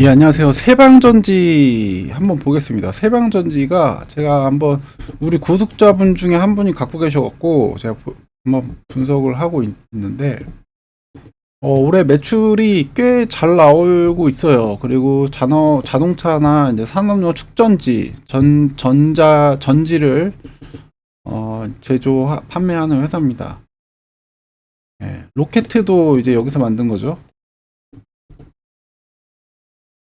예, 안녕하세요. 세방전지 한번 보겠습니다. 세방전지가 제가 한번 우리 구독자분 중에 한 분이 갖고 계셔갖고 제가 보- 한번 분석을 하고 있- 있는데 어, 올해 매출이 꽤 잘 나오고 있어요. 그리고 자너, 자동차나 이제 산업용 축전지, 전, 전자, 전지를 어, 제조, 판매하는 회사입니다. 예, 로켓도 이제 여기서 만든 거죠.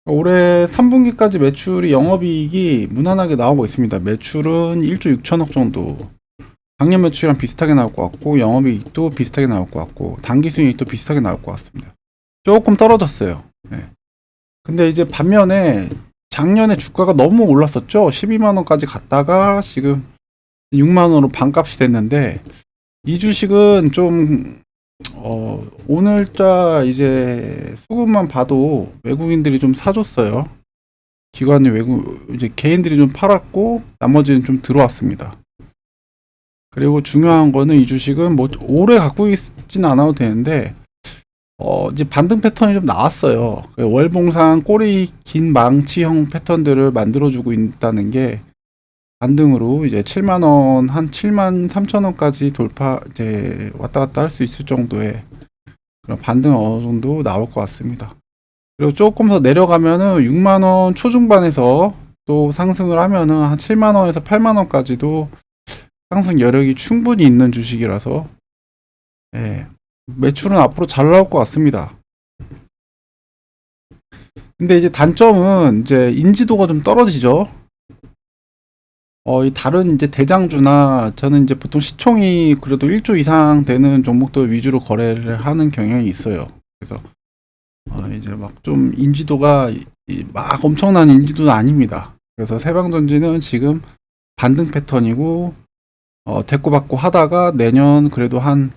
올해 3분기까지 매출이 영업이익이 무난하게 나오고 있습니다. 매출은 1조 6천억 정도. 작년 매출이랑 비슷하게 나올 것 같고 영업이익도 비슷하게 나올 것 같고 단기순이익도 비슷하게 나올 것 같습니다. 조금 떨어졌어요. 네. 근데 이제 반면에 작년에 주가가 너무 올랐었죠. 12만 원까지 갔다가 지금 6만 원으로 반값이 됐는데 이 주식은 좀 어, 오늘자 이제 수급만 봐도 외국인들이 좀 사줬어요. 기관이 외국 이제 개인들이 좀 팔았고 나머지는 좀 들어왔습니다. 그리고 중요한 거는 이 주식은 뭐 오래 갖고 있진 않아도 되는데 어 이제 반등 패턴이 좀 나왔어요. 그 월봉상 꼬리 긴 망치형 패턴들을 만들어주고 있다는 게 반등으로 이제 7만 원, 한 7만 3천 원까지 돌파 이제 왔다 갔다 할 수 있을 정도의 그런 반등 어느 정도 나올 것 같습니다. 그리고 조금 더 내려가면은 6만 원 초중반에서 또 상승을 하면은 한 7만 원에서 8만 원까지도 상승 여력이 충분히 있는 주식이라서 예, 매출은 앞으로 잘 나올 것 같습니다. 근데 이제 단점은 이제 인지도가 좀 떨어지죠. 어, 이 다른 이제 대장주나 저는 이제 보통 시총이 그래도 1조 이상 되는 종목들 위주로 거래를 하는 경향이 있어요. 그래서 어, 이제 막 좀 인지도가 이- 이막 엄청난 인지도는 아닙니다. 그래서 세방전지는 지금 반등 패턴이고 어, 대꾸받고 하다가 내년 그래도 한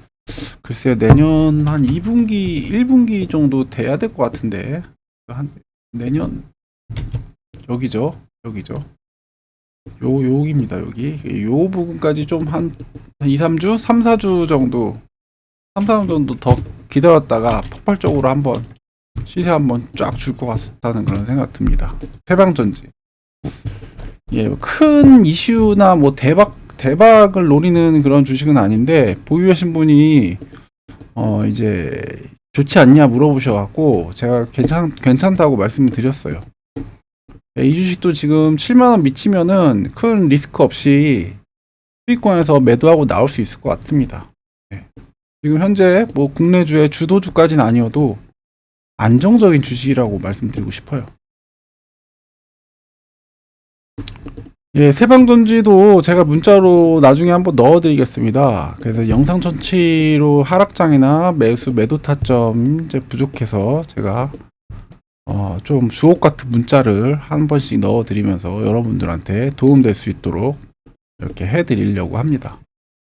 글쎄요 내년 한 2분기 1분기 정도 돼야 될 것 같은데 한 내년 여기죠 여기죠 요, 여기입니다, 여기. 요 부분까지 좀 한 2, 3주? 3, 4주 정도, 3, 4주 정도 더 기다렸다가 폭발적으로 한번 시세 한번 쫙 줄 것 같다는 그런 생각 듭니다. 태방전지. 예, 큰 이슈나 뭐 대박, 대박을 노리는 그런 주식은 아닌데, 보유하신 분이, 어, 이제, 좋지 않냐 물어보셔 갖고, 제가 괜찮, 괜찮다고 말씀을 드렸어요. 네, 이 주식도 지금 7만원 미치면은 큰 리스크 없이 수익권에서 매도하고 나올 수 있을 것 같습니다. 네. 지금 현재 뭐 국내주의 주도주까지는 아니어도 안정적인 주식이라고 말씀드리고 싶어요. 예, 세방전지도 제가 문자로 나중에 한번 넣어드리겠습니다. 그래서 영상 전치로 하락장이나 매수 매도 타점 이제 부족해서 제가 어, 좀 주옥 같은 문자를 한 번씩 넣어드리면서 여러분들한테 도움될 수 있도록 이렇게 해드리려고 합니다.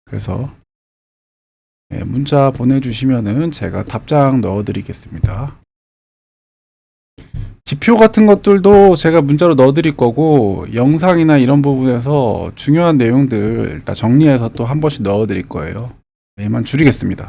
그래서 예, 문자 보내주시면은 제가 답장 넣어드리겠습니다. 지표 같은 것들도 제가 문자로 넣어드릴 거고 영상이나 이런 부분에서 중요한 내용들 다 정리해서 또 한 번씩 넣어드릴 거예요. 얘만 줄이겠습니다.